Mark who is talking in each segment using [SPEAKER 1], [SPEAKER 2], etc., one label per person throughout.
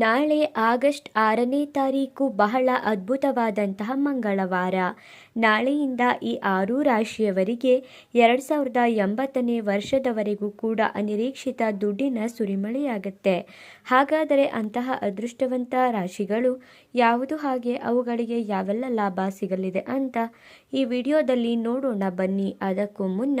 [SPEAKER 1] ನಾಳೆ ಆಗಸ್ಟ್ ಆರನೇ ತಾರೀಕು ಬಹಳ ಅದ್ಭುತವಾದಂತಹ ಮಂಗಳವಾರ. ನಾಳೆಯಿಂದ ಈ ಆರು ರಾಶಿಯವರಿಗೆ ಎರಡು ಸಾವಿರದ ಎಂಬತ್ತನೇ ವರ್ಷದವರೆಗೂ ಕೂಡ ಅನಿರೀಕ್ಷಿತ ದುಡ್ಡಿನ ಸುರಿಮಳೆಯಾಗುತ್ತೆ. ಹಾಗಾದರೆ ಅಂತಹ ಅದೃಷ್ಟವಂತ ರಾಶಿಗಳು ಯಾವುದು ಹಾಗೆ ಅವುಗಳಿಗೆ ಯಾವೆಲ್ಲ ಲಾಭ ಸಿಗಲಿದೆ ಅಂತ ಈ ವಿಡಿಯೋದಲ್ಲಿ ನೋಡೋಣ ಬನ್ನಿ. ಅದಕ್ಕೂ ಮುನ್ನ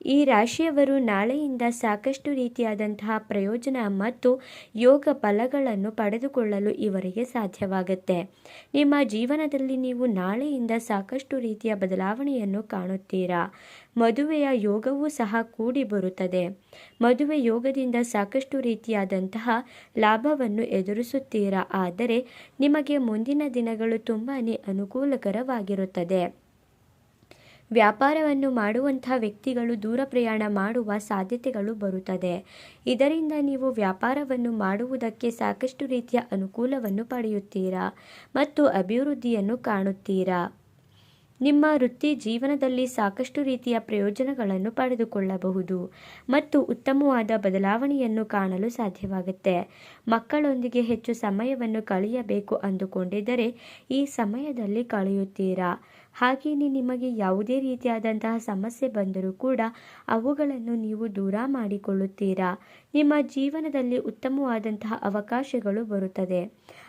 [SPEAKER 1] ಈ ರಾಶಿಯವರು ನಾಳೆಯಿಂದ ಸಾಕಷ್ಟು ರೀತಿಯಾದಂತಹ ಪ್ರಯೋಜನ ಮತ್ತು ಯೋಗ ಫಲಗಳನ್ನು ಪಡೆದುಕೊಳ್ಳಲು ಇವರಿಗೆ ಸಾಧ್ಯವಾಗುತ್ತೆ. ನಿಮ್ಮ ಜೀವನದಲ್ಲಿ ನೀವು ನಾಳೆಯಿಂದ ಸಾಕಷ್ಟು ರೀತಿಯ ಬದಲಾವಣೆಯನ್ನು ಕಾಣುತ್ತೀರಾ? ಮದುವೆಯ ಯೋಗವೂ ಸಹ ಕೂಡಿ ಬರುತ್ತದೆ. ಮದುವೆ ಯೋಗದಿಂದ ಸಾಕಷ್ಟು ರೀತಿಯಾದಂತಹ ಲಾಭವನ್ನು ಎದುರಿಸುತ್ತೀರಾ? ಆದರೆ ನಿಮಗೆ ಮುಂದಿನ ದಿನಗಳು ತುಂಬಾ ಅನುಕೂಲಕರವಾಗಿರುತ್ತದೆ. ವ್ಯಾಪಾರವನ್ನು ಮಾಡುವಂಥ ವ್ಯಕ್ತಿಗಳು ದೂರ ಪ್ರಯಾಣ ಮಾಡುವ ಸಾಧ್ಯತೆಗಳು ಬರುತ್ತದೆ. ಇದರಿಂದ ನೀವು ವ್ಯಾಪಾರವನ್ನು ಮಾಡುವುದಕ್ಕೆ ಸಾಕಷ್ಟು ರೀತಿಯ ಅನುಕೂಲವನ್ನು ಪಡೆಯುತ್ತೀರಾ ಮತ್ತು ಅಭಿವೃದ್ಧಿಯನ್ನು ಕಾಣುತ್ತೀರಾ? ನಿಮ್ಮ ವೃತ್ತಿ ಜೀವನದಲ್ಲಿ ಸಾಕಷ್ಟು ರೀತಿಯ ಪ್ರಯೋಜನಗಳನ್ನು ಪಡೆದುಕೊಳ್ಳಬಹುದು ಮತ್ತು ಉತ್ತಮವಾದ ಬದಲಾವಣೆಯನ್ನು ಕಾಣಲು ಸಾಧ್ಯವಾಗುತ್ತೆ. ಮಕ್ಕಳೊಂದಿಗೆ ಹೆಚ್ಚು ಸಮಯವನ್ನು ಕಳೆಯಬೇಕು ಅಂದುಕೊಂಡಿದ್ದರೆ ಈ ಸಮಯದಲ್ಲಿ ಕಳೆಯುತ್ತೀರಾ? ಹಾಗೆಯೇ ನಿಮಗೆ ಯಾವುದೇ ರೀತಿಯಾದಂತಹ ಸಮಸ್ಯೆ ಬಂದರೂ ಕೂಡ ಅವುಗಳನ್ನು ನೀವು ದೂರ ಮಾಡಿಕೊಳ್ಳುತ್ತೀರಾ? ನಿಮ್ಮ ಜೀವನದಲ್ಲಿ ಉತ್ತಮವಾದಂತಹ ಅವಕಾಶಗಳು ಬರುತ್ತದೆ.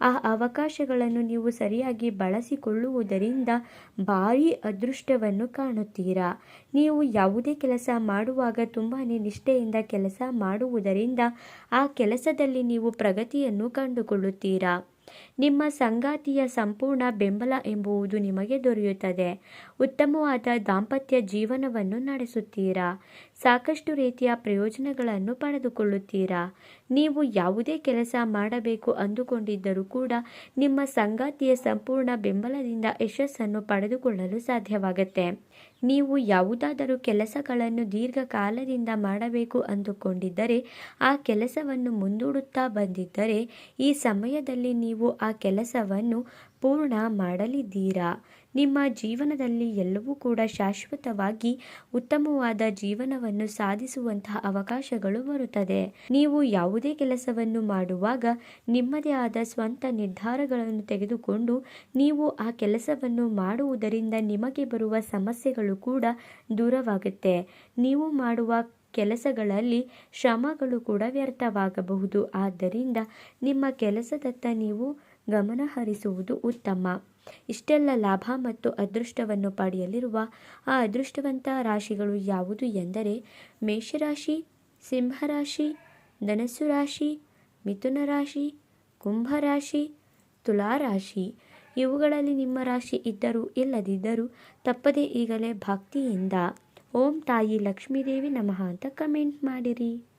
[SPEAKER 1] ಆ ಅವಕಾಶಗಳನ್ನು ನೀವು ಸರಿಯಾಗಿ ಬಳಸಿಕೊಳ್ಳುವುದರಿಂದ ಭಾರಿ ಅದೃಷ್ಟವನ್ನು ಕಾಣುತ್ತೀರಾ? ನೀವು ಯಾವುದೇ ಕೆಲಸ ಮಾಡುವಾಗ ತುಂಬಾ ನಿಷ್ಠೆಯಿಂದ ಕೆಲಸ ಮಾಡುವುದರಿಂದ ಆ ಕೆಲಸದಲ್ಲಿ ನೀವು ಪ್ರಗತಿಯನ್ನು ಕಂಡುಕೊಳ್ಳುತ್ತೀರಾ? ನಿಮ್ಮ ಸಂಗಾತಿಯ ಸಂಪೂರ್ಣ ಬೆಂಬಲ ಎಂಬುವುದು ನಿಮಗೆ ದೊರೆಯುತ್ತದೆ. ಉತ್ತಮವಾದ ದಾಂಪತ್ಯ ಜೀವನವನ್ನು ನಡೆಸುತ್ತೀರಾ? ಸಾಕಷ್ಟು ರೀತಿಯ ಪ್ರಯೋಜನಗಳನ್ನು ಪಡೆದುಕೊಳ್ಳುತ್ತೀರಾ? ನೀವು ಯಾವುದೇ ಕೆಲಸ ಮಾಡಬೇಕು ಅಂದುಕೊಂಡಿದ್ದರೂ ಕೂಡ ನಿಮ್ಮ ಸಂಗಾತಿಯ ಸಂಪೂರ್ಣ ಬೆಂಬಲದಿಂದ ಯಶಸ್ಸನ್ನು ಪಡೆದುಕೊಳ್ಳಲು ಸಾಧ್ಯವಾಗುತ್ತೆ. ನೀವು ಯಾವುದಾದರೂ ಕೆಲಸಗಳನ್ನು ದೀರ್ಘಕಾಲದಿಂದ ಮಾಡಬೇಕು ಅಂದುಕೊಂಡಿದ್ದರೆ, ಆ ಕೆಲಸವನ್ನು ಮುಂದೂಡುತ್ತಾ ಬಂದಿದ್ದರೆ, ಈ ಸಮಯದಲ್ಲಿ ನೀವು ಆ ಕೆಲಸವನ್ನು ಪೂರ್ಣ ಮಾಡಲಿದ್ದೀರಾ? ನಿಮ್ಮ ಜೀವನದಲ್ಲಿ ಎಲ್ಲವೂ ಕೂಡ ಶಾಶ್ವತವಾಗಿ ಉತ್ತಮವಾದ ಜೀವನವನ್ನು ಸಾಧಿಸುವಂತಹ ಅವಕಾಶಗಳು ಬರುತ್ತದೆ. ನೀವು ಯಾವುದೇ ಕೆಲಸವನ್ನು ಮಾಡುವಾಗ ನಿಮ್ಮದೇ ಆದ ಸ್ವಂತ ನಿರ್ಧಾರಗಳನ್ನು ತೆಗೆದುಕೊಂಡು ನೀವು ಆ ಕೆಲಸವನ್ನು ಮಾಡುವುದರಿಂದ ನಿಮಗೆ ಬರುವ ಸಮಸ್ಯೆಗಳು ಕೂಡ ದೂರವಾಗುತ್ತೆ. ನೀವು ಮಾಡುವ ಕೆಲಸಗಳಲ್ಲಿ ಶ್ರಮಗಳು ಕೂಡ ವ್ಯರ್ಥವಾಗಬಹುದು. ಆದ್ದರಿಂದ ನಿಮ್ಮ ಕೆಲಸದತ್ತ ನೀವು ಗಮನ ಹರಿಸುವುದು ಉತ್ತಮ. ಇಷ್ಟೆಲ್ಲ ಲಾಭ ಮತ್ತು ಅದೃಷ್ಟವನ್ನು ಪಡೆಯಲಿರುವ ಆ ಅದೃಷ್ಟವಂತ ರಾಶಿಗಳು ಯಾವುದು ಎಂದರೆ ಮೇಷರಾಶಿ, ಸಿಂಹರಾಶಿ ಧನಸ್ಸು ರಾಶಿ ಮಿಥುನ ರಾಶಿ ಕುಂಭರಾಶಿ, ತುಲಾರಾಶಿ. ಇವುಗಳಲ್ಲಿ ನಿಮ್ಮ ರಾಶಿ ಇದ್ದರೂ ಇಲ್ಲದಿದ್ದರೂ ತಪ್ಪದೇ ಈಗಲೇ ಭಕ್ತಿಯಿಂದ. ಓಂ ತಾಯಿ ಲಕ್ಷ್ಮೀದೇವಿ ನಮಃ ಅಂತ ಕಮೆಂಟ್ ಮಾಡಿರಿ.